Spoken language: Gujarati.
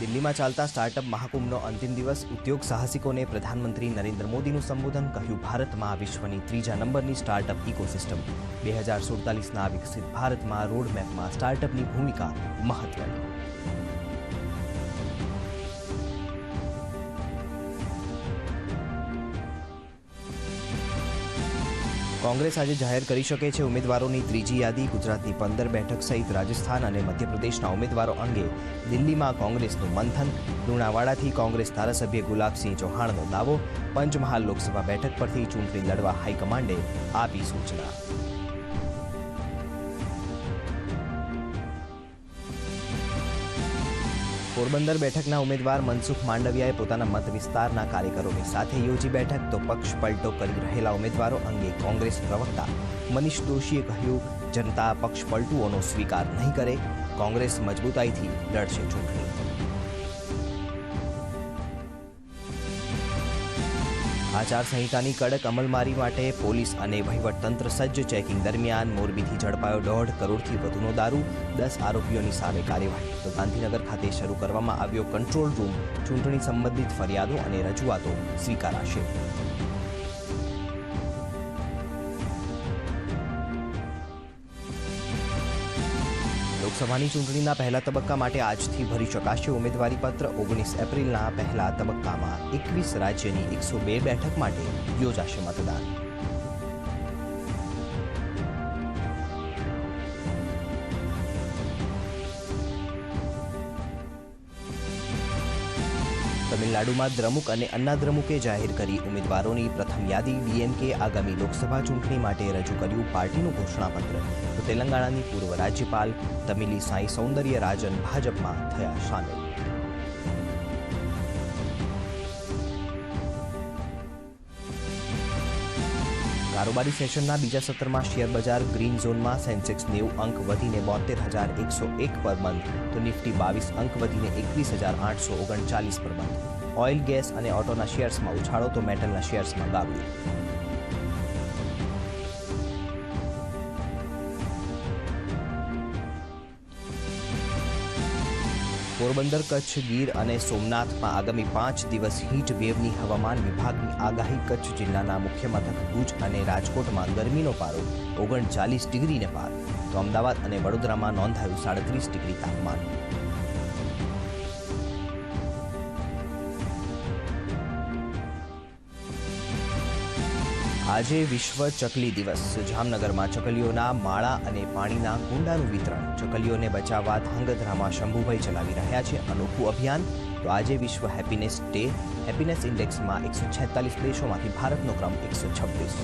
દિલ્હીમાં ચાલતા સ્ટાર્ટઅપ મહાકુંભનો અંતિમ દિવસ ઉદ્યોગ સાહસિકોને પ્રધાનમંત્રી નરેન્દ્ર મોદીનું સંબોધન કહ્યું, ભારતમાં વિશ્વની ત્રીજા નંબરની સ્ટાર્ટઅપ ઇકોસિસ્ટમ બે હજાર સુડતાલીસના વિકસિત ભારતમાં રોડમેપમાં સ્ટાર્ટઅપની ભૂમિકા મહત્વની. કોંગ્રેસ આજે જાહેર કરી શકે છે ઉમેદવારોની ત્રીજી યાદી. ગુજરાતની પંદર બેઠક સહિત રાજસ્થાન અને મધ્યપ્રદેશના ઉમેદવારો અંગે દિલ્હીમાં કોંગ્રેસનું મંથન. લુણાવાડાથી કોંગ્રેસ ધારાસભ્ય ગુલાબસિંહ ચૌહાણનો દાવો. પંચમહાલ લોકસભા બેઠક પરથી ચૂંટણી લડવા હાઈકમાન્ડે આપી સૂચના. પોરબંદર બેઠકના ઉમેદવાર મનસુખ માંડવિયાએ પોતાના મત વિસ્તારના કાર્યકરોની સાથે યોજી બેઠક તો પક્ષ પલટો કરી રહેલા ઉમેદવારો અંગે કોંગ્રેસ પ્રવક્તા મનીષ દોશીએ કહ્યું, જનતા પક્ષ પલટુઓનો સ્વીકાર નહીં કરે. કોંગ્રેસ મજબૂતાઈથી લડશે ચૂંટણી. આચારસંહિતાની કડક અમલમારી માટે પોલીસ અને વહીવટતંત્ર સજ્જ ચેકિંગ દરમિયાન મોરબીથી ઝડપાયો દોઢ કરોડથી વધુનો દારૂ, દસ આરોપીઓની સામે કાર્યવાહી. તો ગાંધીનગર ખાતે શરૂ કરવામાં આવ્યો કંટ્રોલ રૂમ, ચૂંટણી સંબંધિત ફરિયાદો અને રજૂઆતો સ્વીકારાશે. લોકસભાની ચૂંટણીના પહેલા તબક્કા માટે આજથી ભરી શકાશે ઉમેદવારીપત્ર ઓગણીસ એપ્રિલના પહેલા તબક્કામાં એકવીસ રાજ્યની એકસો બે બેઠક માટે યોજાશે મતદાન. તમિલનાડુમાં દ્રમુક અને અન્ના દ્રમુકે જાહેર કરી ઉમેદવારોની પ્રથમ યાદી ડીએમકે આગામી લોકસભા ચૂંટણી માટે રજૂ કર્યું પાર્ટીનું ઘોષણાપત્ર. તો તેલંગાણાની પૂર્વ રાજ્યપાલ તમિલી સાંઈ સૌંદર્ય રાજન ભાજપમાં થયા સામેલ. કારોબારી સેશનના બીજા સત્રમાં શેર બજાર ગ્રીન ઝોનમાં સેન્સેક્સ નેવું અંક વધીને બોતેર હજાર એકસો એક પર બંધ, તો નિફ્ટી બાવીસ અંક વધીને એકવીસ હજાર આઠસો ઓગણચાલીસ પર બંધ. ઓઇલ, ગેસ અને ઓટોના શેર્સમાં ઉછાળો, તો મેટલના શેર્સમાં ગાબડું. પોરબંદર કચ્છ ગીર અને સોમનાથમાં આગામી પાંચ દિવસ હીટ વેવની હવામાન વિભાગની આગાહી કચ્છ જિલ્લાના મુખ્ય મથક ભુજ અને રાજકોટમાં ગરમીનો પારો ઓગણચાલીસ ડિગ્રીને પાર. તો અમદાવાદ અને વડોદરામાં નોંધાયું સાડત્રીસ ડિગ્રી તાપમાન. આજે વિશ્વ ચકલી દિવસ. જામનગરમાં ચકલીઓના માળા અને પાણીના કુંડાનું વિતરણ. ચકલીઓને બચાવવા ધાંગધ્રામાં શંભુભાઈ ચલાવી રહ્યા છે અનોખું અભિયાન. તો આજે વિશ્વ હેપીનેસ ડે, હેપીનેસ ઇન્ડેક્સમાં એકસો છેતાલીસ દેશોમાંથી ભારતનો ક્રમ એકસો છવ્વીસ.